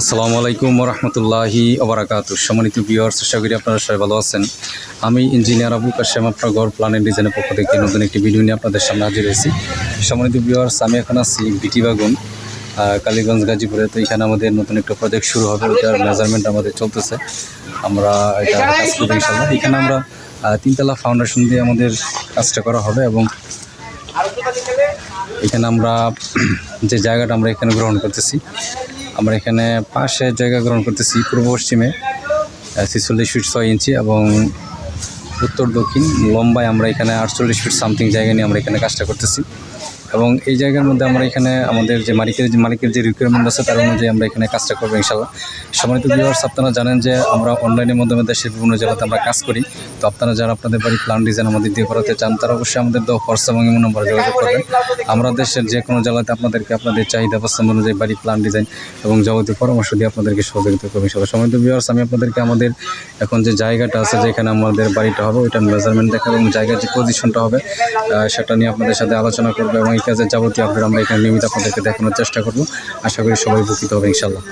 আসসালামু আলাইকুম রহমতুল্লাহি ওবরাকাত সম্মানিত ভিউয়ার্স আশা করি আপনারা সবাই ভালো আছেন। আমি ইঞ্জিনিয়ার আবুল কাশেম, আপনার ঘর প্ল্যান অ্যান্ড ডিজাইনের পক্ষ থেকে নতুন একটি ভিডিও নিয়ে আপনাদের সামনে হাজির হয়েছি। সম্মানিত ভিউয়ার্স আমি এখন আছি বিটি বাগুন কালীগঞ্জ, গাজীপুরে। তো এখানে আমাদের নতুন একটা প্রজেক্ট শুরু হবে ওটার মেজারমেন্ট আমাদের চলতেছে। আমরা এটা কাজ করব ইনশাল্লাহ এখানে আমরা তিনতলা ফাউন্ডেশন দিয়ে আমাদের কাজটা করা হবে এবং এখানে আমরা যে জায়গাটা আমরা এখানে গ্রহণ করতেছি আমরা এখানে পাশে জায়গা গ্রহণ করতেছি পূর্ব পশ্চিমে ছিচল্লিশ ফিট ছয় ইঞ্চি এবং উত্তর দক্ষিণ লম্বায় আমরা এখানে আটচল্লিশ ফিট সামথিং জায়গা নিয়ে আমরা এখানে কাজটা করতেছি। এবং এই জায়গার মধ্যে আমরা এখানে আমাদের যে মালিকের যে মালিকের যে রিকোয়ারমেন্ট আছে, তার অনুযায়ী আমরা এখানে কাজটা করব ইনশাল্লাহ সম্মানিত ভিউয়ার্স আপনারা জানেন যে আমরা অনলাইনের মাধ্যমে দেশের বিভিন্ন জেলাতে আমরা কাজ করি। তো আপনারা যারা আপনাদের বাড়ি প্ল্যান ডিজাইন আমাদের দিয়ে করাতে চান, তারা অবশ্যই আমাদের দেওয়া হোয়াটসঅ্যাপ এবং ইমো নম্বরে যোগাযোগ করবেন। আমরা দেশের যে কোনো জেলাতে আপনাদেরকে আপনাদের চাহিদা পছন্দ অনুযায়ী বাড়ি প্ল্যান ডিজাইন এবং যাবতীয় পরামর্শ দিয়ে আপনাদেরকে সহযোগিতা করব ইনশাল্লাহ সম্মানিত ভিউয়ার্স আমি আপনাদেরকে আমাদের এখন যে জায়গাটা আছে, যেখানে আমাদের বাড়িটা হবে, ওইটার মেজারমেন্ট দেখাবো এবং জায়গার যে পজিশনটা হবে সেটা নিয়ে আপনাদের সাথে আলোচনা করব এবং কাজের যাবতীয় আপডেট আমরা এখানে নিয়মিত আপনাদেরকে দেখানোর চেষ্টা করব। আশা করি সবাই উপকৃত হবে ইনশাল্লাহ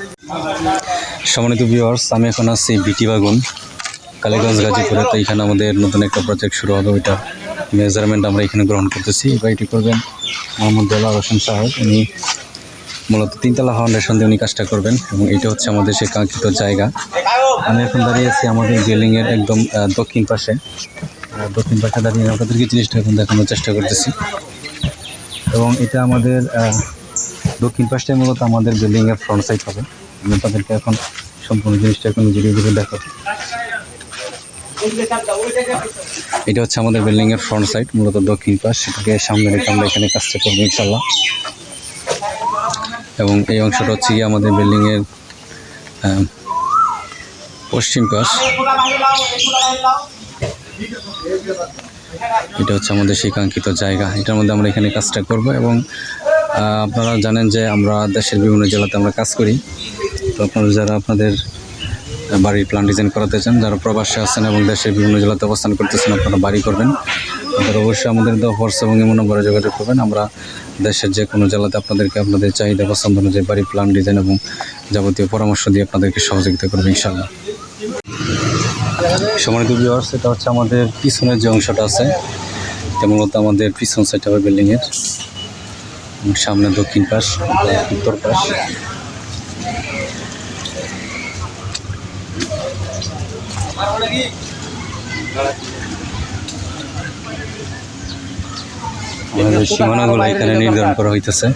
সম্মানিত ভিউয়ার্স আমি এখন আছি বিটি বাগুন, কালীগঞ্জ, গাজীপুরে। তো এখানে আমাদের নতুন একটা প্রজেক্ট শুরু হবে, ওইটা মেজারমেন্ট আমরা এখানে গ্রহণ করতেছি। বাড়িটি করবেন মোহাম্মদ দেলা রোশন সাহেব। উনি মূলত তিনতলা ফাউন্ডেশন দিয়ে উনি কাজটা করবেন, এবং এটা হচ্ছে আমাদের সেই কাঙ্ক্ষিত জায়গা। আমি এখন দাঁড়িয়ে আছি আমাদের বিল্ডিংয়ের একদম দক্ষিণ পাশে। দক্ষিণ পাশে দাঁড়িয়ে আপনাদেরকে জিনিসটা এখন দেখানোর চেষ্টা করতেছি। এবং এটা আমাদের দক্ষিণ পাশটাই মূলত আমাদের বিল্ডিংয়ের ফ্রন্ট সাইড হবে। আমি আপনাদেরকে এখন সম্পূর্ণ জিনিসটা এখন ধীরে ধীরে দেখাবো এটা হচ্ছে আমাদের বিল্ডিং এর ফ্রন্ট সাইড মূলত দক্ষিণ পাশ। সেটাকে সামনে রেখে আমরা এখানে কাজটা করব ইনশাল্লাহ এবং এই অংশটা হচ্ছে গিয়ে আমাদের বিল্ডিং এর পশ্চিম পাশ। এটা হচ্ছে আমাদের সেই জায়গা। এটার মধ্যে আমরা এখানে কাজটা করব এবং আপনারা জানেন যে আমরা দেশের বিভিন্ন জেলাতে আমরা কাজ করি। তো আপনারা যারা আপনাদের বাড়ির প্ল্যান ডিজাইন করাতে চান, যারা প্রবাসে আছেন এবং দেশের বিভিন্ন জেলাতে অবস্থান করতেছেন, আপনারা বাড়ি করবেন। আপনারা অবশ্যই আমাদের হোয়াটসঅ্যাপ এবং এমন নম্বরে যোগাযোগ করবেন। আমরা দেশের যে কোনো জেলাতে আপনাদেরকে আপনাদের চাহিদা পছন্দ অনুযায়ী বাড়ির প্ল্যান ডিজাইন এবং যাবতীয় পরামর্শ দিয়ে আপনাদেরকে সহযোগিতা করবে ইনশাল্লাহ সম্মানিত ভিউয়ার্স এটা হচ্ছে আমাদের পিছনের যে অংশটা আছে। এটা মূলত আমাদের পিছন সাইড হবে বিল্ডিংয়ের সামনে দক্ষিণ পাশ, উত্তর পাশ। আমাদের সীমানাগুলো এখানে নির্ধারণ করা হইতেছে।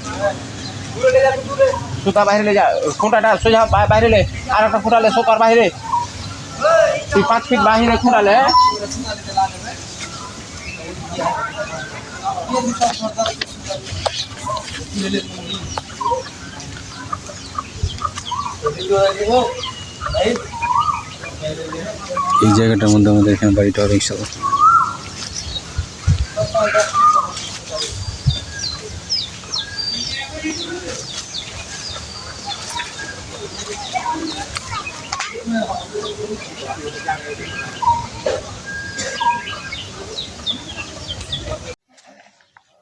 সুতা বাইরে যা খুঁটাটা সোজা বাইরে আর একটা খুঁটালে সোতার বাইরে। তুই পাঁচ ফিট বাহিরে খুঁটালে এই জায়গাটার মধ্যে আমাদের এখানে বাড়িটা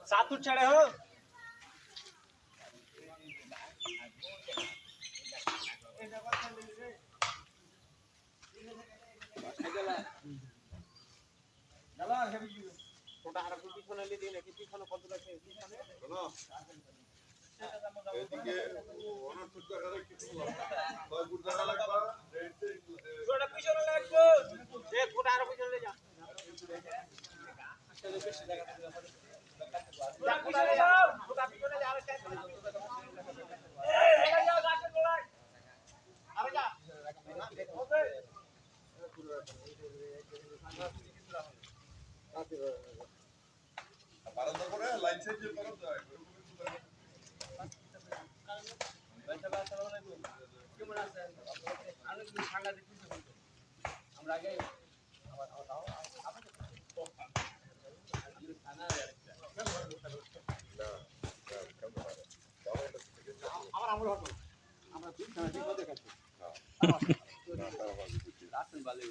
साथ चढ़े हो দাদা হেভি ওটা আর পিছনে দিয়ে নাকি পিছনে কত আছে পিছনে এদিকে কিছু লাভ পিছনে লাগবো। এ পিছনে যা। পিছনে আর পারদ করে লাইন সাইড যে পারদ যায় কেমন আছেন অনেক সাংঘাতিক আমরা আগে আমার আমার হতো আমরা তিন দেখাচ্ছি আসেন বালে